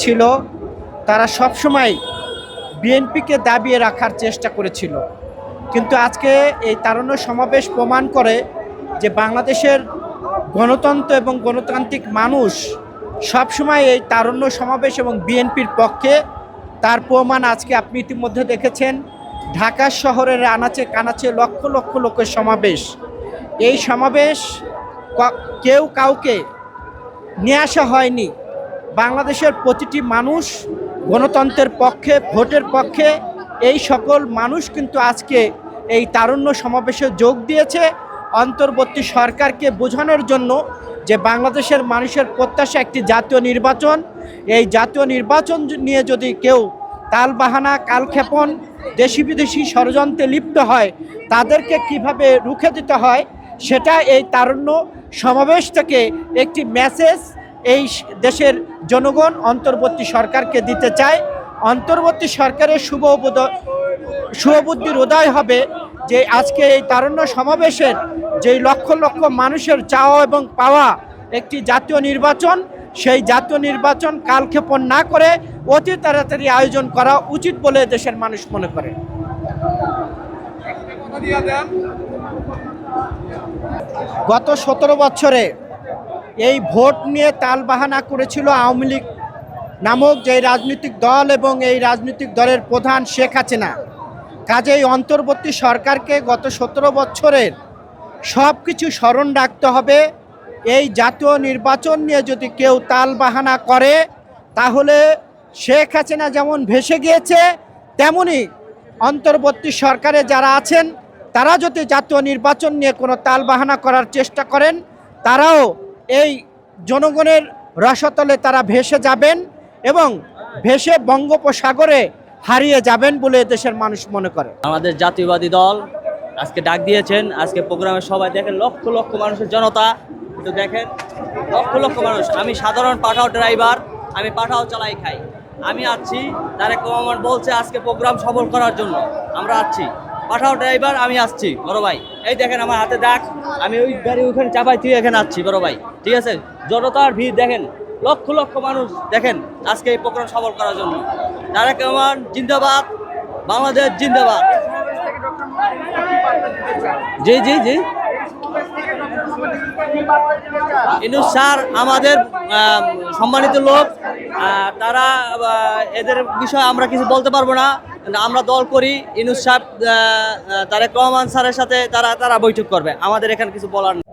ছিল, তারা সবসময় বিএনপিকে দাবিয়ে রাখার চেষ্টা করেছিল। কিন্তু আজকে এই তারুণ্য সমাবেশ প্রমাণ করে যে বাংলাদেশের গণতন্ত্র এবং গণতান্ত্রিক মানুষ সবসময় এই তারুণ্য সমাবেশ এবং বিএনপির পক্ষে। তার প্রমাণ আজকে আপনি ইতিমধ্যে দেখেছেন, ঢাকা শহরের আনাচে কানাচে লক্ষ লক্ষ লোকের সমাবেশ। এই সমাবেশ কেউ কাউকে নিয়ে আসা হয়নি। বাংলাদেশের প্রতিটি মানুষ গণতন্ত্রের পক্ষে, ভোটের পক্ষে, এই সকল মানুষ কিন্তু আজকে এই তারুণ্য সমাবেশে যোগ দিয়েছে। অন্তর্বর্তী সরকারকে বোঝানোর জন্য যে বাংলাদেশের মানুষের প্রত্যাশা একটি জাতীয় নির্বাচন। এই জাতীয় নির্বাচন নিয়ে যদি কেউ তালবাহানা, কালক্ষেপণ দেশি বিদেশি ষড়যন্ত্রে লিপ্ত হয়, তাদেরকে কীভাবে রুখে দিতে হয়, সেটা এই তারুণ্য সমাবেশ থেকে একটি মেসেজ এই দেশের জনগণ অন্তর্বর্তী সরকারকে দিতে চায়। অন্তর্বর্তী সরকারের শুভ শুভবুদ্ধির উদয় হবে যে আজকে এই তারুণ্য সমাবেশের যেই লক্ষ লক্ষ মানুষের চাওয়া এবং পাওয়া একটি জাতীয় নির্বাচন, সেই জাতীয় নির্বাচন কালক্ষেপণ না করে অতি তাড়াতাড়ি আয়োজন করা উচিত বলে দেশের মানুষ মনে করে। গত সতেরো বছরে এই ভোট নিয়ে তালবাহানা করেছিল আওয়ামী লীগ নামক যে রাজনৈতিক দল এবং এই রাজনৈতিক দলের প্রধান শেখ হাসিনা। কাজেই অন্তর্বর্তী সরকারকে গত সতেরো বছরের সব কিছু স্মরণ রাখতে হবে। এই জাতীয় নির্বাচন নিয়ে যদি কেউ তালবাহানা করে, তাহলে শেখ হাসিনা যেমন ভেসে গিয়েছে, তেমনি অন্তর্বর্তী সরকারে যারা আছেন, তারা যদি জাতীয় নির্বাচন নিয়ে কোনো তালবাহানা করার চেষ্টা করেন, তারাও এই জনগণের রসতলে তারা ভেসে যাবেন এবং ভেসে বঙ্গোপসাগরে হারিয়ে যাবেন বলে দেশের মানুষ মনে করে। আমাদের জাতীয়বাদী দল আজকে ডাক দিয়েছেন, আজকে প্রোগ্রামে সবাই দেখেন, লক্ষ লক্ষ মানুষের জনতা, একটু দেখেন, লক্ষ লক্ষ মানুষ। আমি সাধারণ পাঠাও ড্রাইভার, আমি পাঠাও চালাই খাই। আমি আছি, তারেক রহমান বলছে আজকে প্রোগ্রাম সফল করার জন্য। আমরা আছি। পাঠাও ড্রাইভার, আমি আসছি। বড় ভাই, এই দেখেন আমার হাতে ডাক আমি ওই গাড়ি ওখানে চাপাই তুই এখানে আসছি, বড় ভাই। ঠিক আছে? জনতার ভিড় দেখেন, লক্ষ লক্ষ মানুষ দেখেন আজকে এই প্রোগ্রাম সফল করার জন্য। তারা কেমন জিন্দাবাদ, বাংলাদেশ জিন্দাবাদ। জি জি জি। ইনুস স্যার, আমাদের সম্মানিত লোক তারা এদের বিষয়ে আমরা কিছু বলতে পারব না। কিন্তু আমরা দল করি, ইনুস সাহেব তারেক রহমান স্যারের সাথে তারা তারা বৈঠক করবে আমাদের এখানে কিছু বলার নেই।